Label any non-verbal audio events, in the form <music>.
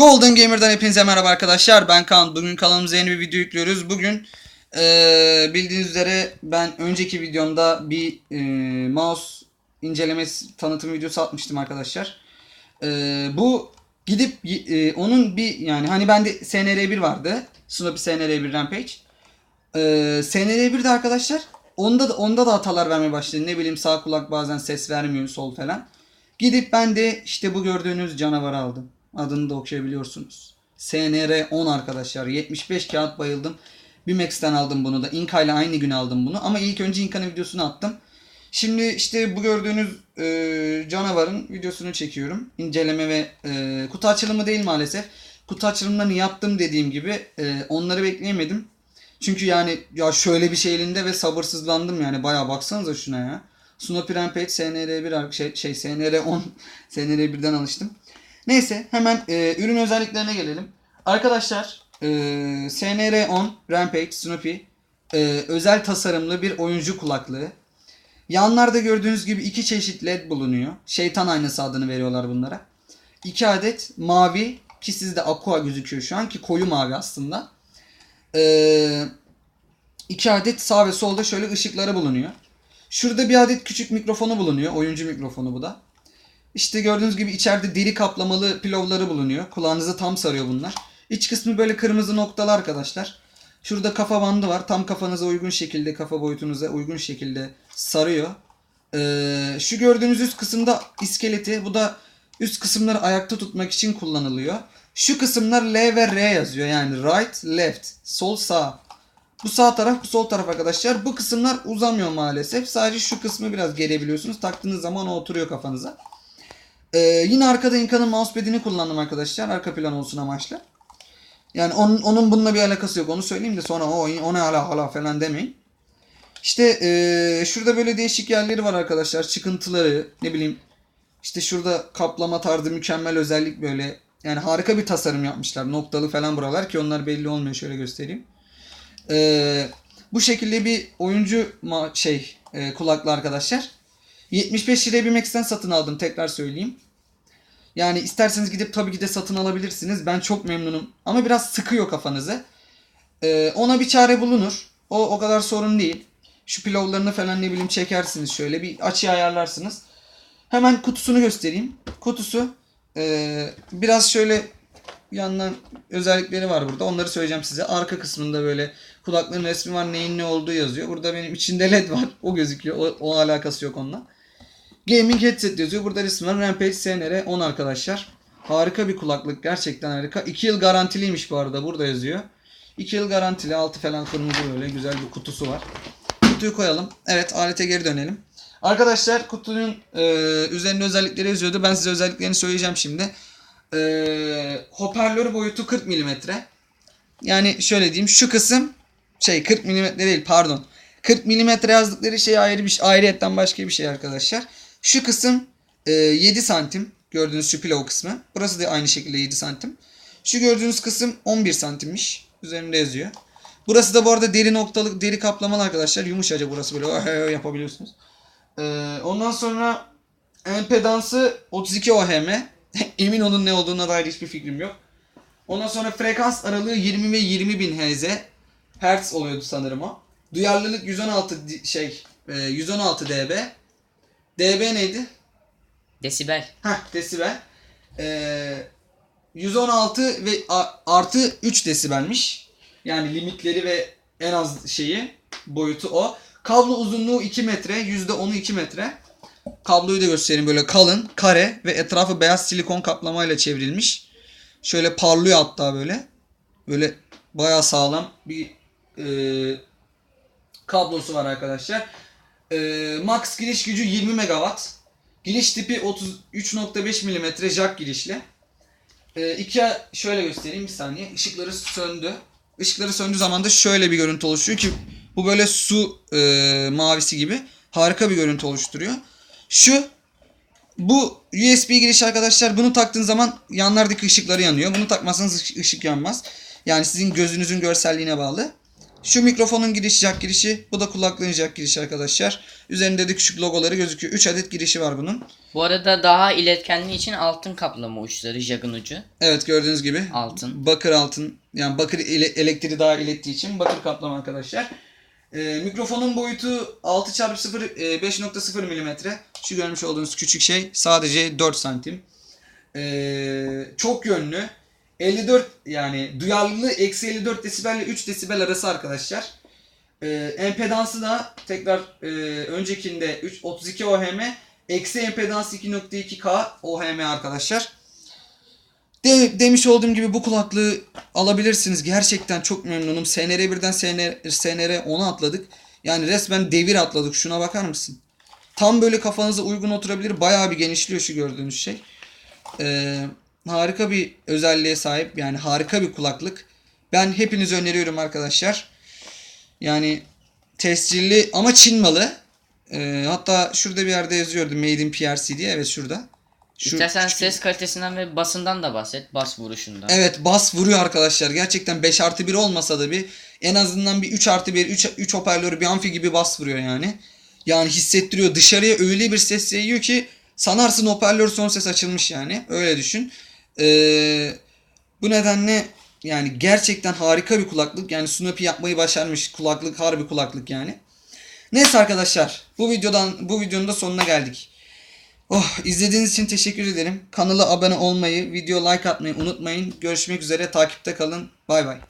Golden Gamer'dan hepinize merhaba arkadaşlar. Ben Kaan. Bugün kanalımıza yeni bir video yüklüyoruz. Bugün eee, bildiğiniz üzere ben önceki videomda bir eee, mouse incelemesi tanıtım videosu atmıştım arkadaşlar. Eee, bu gidip eee, onun bir yani hani bende SNR1 vardı. Snoopy SNR1 Rampage. Eee SNR1'de arkadaşlar onda da, onda da hatalar vermeye başladı. Ne bileyim sağ kulak bazen ses vermiyor sol falan. Gidip ben de işte bu gördüğünüz canavarı aldım. Adını da okuyabiliyorsunuz. SNR 10 arkadaşlar. 75 kağıt bayıldım. Bimex'ten aldım bunu da. Inka ile aynı gün aldım bunu. Ama ilk önce Inka'nın videosunu attım. Şimdi işte bu gördüğünüz e, canavarın videosunu çekiyorum. İnceleme ve e, kutu açılımı değil maalesef. Kutu açılımlarını yaptım dediğim gibi. E, onları bekleyemedim. Çünkü yani ya şöyle bir şey elinde ve sabırsızlandım yani. Bayağı baksanıza şuna ya. Snoopy Rampage SNR1 ar- şey, şey SNR10 <laughs> SNR1'den alıştım. Neyse hemen e, ürün özelliklerine gelelim. Arkadaşlar e, SNR10 Rampage Snoopy e, özel tasarımlı bir oyuncu kulaklığı. Yanlarda gördüğünüz gibi iki çeşit led bulunuyor. Şeytan aynası adını veriyorlar bunlara. İki adet mavi ki sizde aqua gözüküyor şu an ki koyu mavi aslında. Ee, iki adet sağ ve solda şöyle ışıkları bulunuyor. Şurada bir adet küçük mikrofonu bulunuyor. Oyuncu mikrofonu bu da. İşte gördüğünüz gibi içeride deri kaplamalı pilovları bulunuyor. Kulağınızı tam sarıyor bunlar. İç kısmı böyle kırmızı noktalı arkadaşlar. Şurada kafa bandı var. Tam kafanıza uygun şekilde, kafa boyutunuza uygun şekilde sarıyor. Ee, şu gördüğünüz üst kısımda iskeleti. Bu da üst kısımları ayakta tutmak için kullanılıyor. Şu kısımlar L ve R yazıyor. Yani right, left, sol, sağ. Bu sağ taraf, bu sol taraf arkadaşlar. Bu kısımlar uzamıyor maalesef. Sadece şu kısmı biraz gelebiliyorsunuz. Taktığınız zaman o oturuyor kafanıza. Ee, yine arkada Inca'nın mousepad'ini kullandım arkadaşlar. Arka plan olsun amaçlı. Yani onun, onun bununla bir alakası yok. Onu söyleyeyim de sonra o, o ne hala hala falan demeyin. İşte ee, şurada böyle değişik yerleri var arkadaşlar. Çıkıntıları ne bileyim. İşte şurada kaplama tarzı mükemmel özellik böyle. Yani harika bir tasarım yapmışlar. Noktalı falan buralar ki onlar belli olmuyor. Şöyle göstereyim. Ee, bu şekilde bir oyuncu şey e, kulaklı arkadaşlar. 75 liraya bir Max'ten satın aldım tekrar söyleyeyim. Yani isterseniz gidip tabii ki de satın alabilirsiniz. Ben çok memnunum. Ama biraz sıkıyor kafanızı. Ee, ona bir çare bulunur. O o kadar sorun değil. Şu pilavlarını falan ne bileyim çekersiniz şöyle bir açı ayarlarsınız. Hemen kutusunu göstereyim. Kutusu ee, biraz şöyle yandan özellikleri var burada. Onları söyleyeceğim size. Arka kısmında böyle kulaklığın resmi var. Neyin ne olduğu yazıyor. Burada benim içinde led var. O gözüküyor. O, o alakası yok onunla. Gaming headset yazıyor. Burada resim var. Rampage SNR 10 arkadaşlar. Harika bir kulaklık. Gerçekten harika. 2 yıl garantiliymiş bu arada. Burada yazıyor. 2 yıl garantili. Altı falan kırmızı böyle. Güzel bir kutusu var. Kutuyu koyalım. Evet alete geri dönelim. Arkadaşlar kutunun e, üzerinde özellikleri yazıyordu. Ben size özelliklerini söyleyeceğim şimdi. E, hoparlör boyutu 40 mm. Yani şöyle diyeyim. Şu kısım şey 40 mm değil pardon. 40 mm yazdıkları şey ayrı bir şey. Ayrıyetten başka bir şey arkadaşlar. Şu kısım e, 7 santim. Gördüğünüz şu pillow kısmı. Burası da aynı şekilde 7 santim. Şu gördüğünüz kısım 11 santimmiş. Üzerinde yazıyor. Burası da bu arada deri noktalı, deri kaplamalı arkadaşlar. Yumuşacık burası böyle yapabiliyorsunuz. Ee, ondan sonra empedansı 32 ohm. <laughs> Emin olun ne olduğuna dair hiçbir fikrim yok. Ondan sonra frekans aralığı 20 ve 20 bin Hz. Hertz oluyordu sanırım o. Duyarlılık 116 di- şey e, 116 dB. dB neydi? Desibel. Heh desibel. Ee, 116 ve artı 3 desibelmiş. Yani limitleri ve en az şeyi boyutu o. Kablo uzunluğu 2 metre. %10'u 2 metre. Kabloyu da göstereyim böyle kalın, kare ve etrafı beyaz silikon kaplamayla çevrilmiş. Şöyle parlıyor hatta böyle. Böyle bayağı sağlam bir e, kablosu var arkadaşlar. E, max giriş gücü 20 megawatt. Giriş tipi 33.5 mm jack girişli. E, iki şöyle göstereyim bir saniye. Işıkları söndü. Işıkları söndüğü zaman da şöyle bir görüntü oluşuyor ki bu böyle su e, mavisi gibi harika bir görüntü oluşturuyor. Şu bu USB giriş arkadaşlar bunu taktığın zaman yanlardaki ışıkları yanıyor. Bunu takmazsanız ışık yanmaz. Yani sizin gözünüzün görselliğine bağlı. Şu mikrofonun giriş jack girişi. Bu da kulaklığın jack girişi arkadaşlar. Üzerinde de küçük logoları gözüküyor. 3 adet girişi var bunun. Bu arada daha iletkenliği için altın kaplama uçları, jagın ucu. Evet gördüğünüz gibi. Altın. Bakır altın. Yani bakır ile- elektriği daha ilettiği için bakır kaplama arkadaşlar. Ee, mikrofonun boyutu 6x0 e, 5.0 mm. Şu görmüş olduğunuz küçük şey sadece 4 santim. Ee, çok yönlü. 54 yani duyarlılığı eksi 54 desibel ile 3 desibel arası arkadaşlar. Ee, empedansı da tekrar e, öncekinde 3, 32 ohm eksi empedans 2.2k ohm arkadaşlar. De, demiş olduğum gibi bu kulaklığı alabilirsiniz. Gerçekten çok memnunum. SNR 1'den SNR, SNR 10'a atladık. Yani resmen devir atladık. Şuna bakar mısın? Tam böyle kafanıza uygun oturabilir. Bayağı bir genişliyor şu gördüğünüz şey. Ee, harika bir özelliğe sahip. Yani harika bir kulaklık. Ben hepinize öneriyorum arkadaşlar. Yani tescilli ama Çin malı. Ee, hatta şurada bir yerde yazıyordu Made in PRC diye. Evet şurada. Şu İstersen küçük- ses kalitesinden ve basından da bahset. Bas vuruşundan. Evet bas vuruyor arkadaşlar. Gerçekten 5 artı 1 olmasa da bir en azından bir 3 artı 1 3, 3 hoparlörü bir amfi gibi bas vuruyor yani. Yani hissettiriyor. Dışarıya öyle bir ses yayıyor ki sanarsın hoparlör son ses açılmış yani. Öyle düşün. Ee, bu nedenle yani gerçekten harika bir kulaklık. Yani Snoopy yapmayı başarmış. Kulaklık harbi kulaklık yani. Neyse arkadaşlar bu videodan bu videonun da sonuna geldik. Oh izlediğiniz için teşekkür ederim. Kanala abone olmayı, video like atmayı unutmayın. Görüşmek üzere takipte kalın. Bay bay.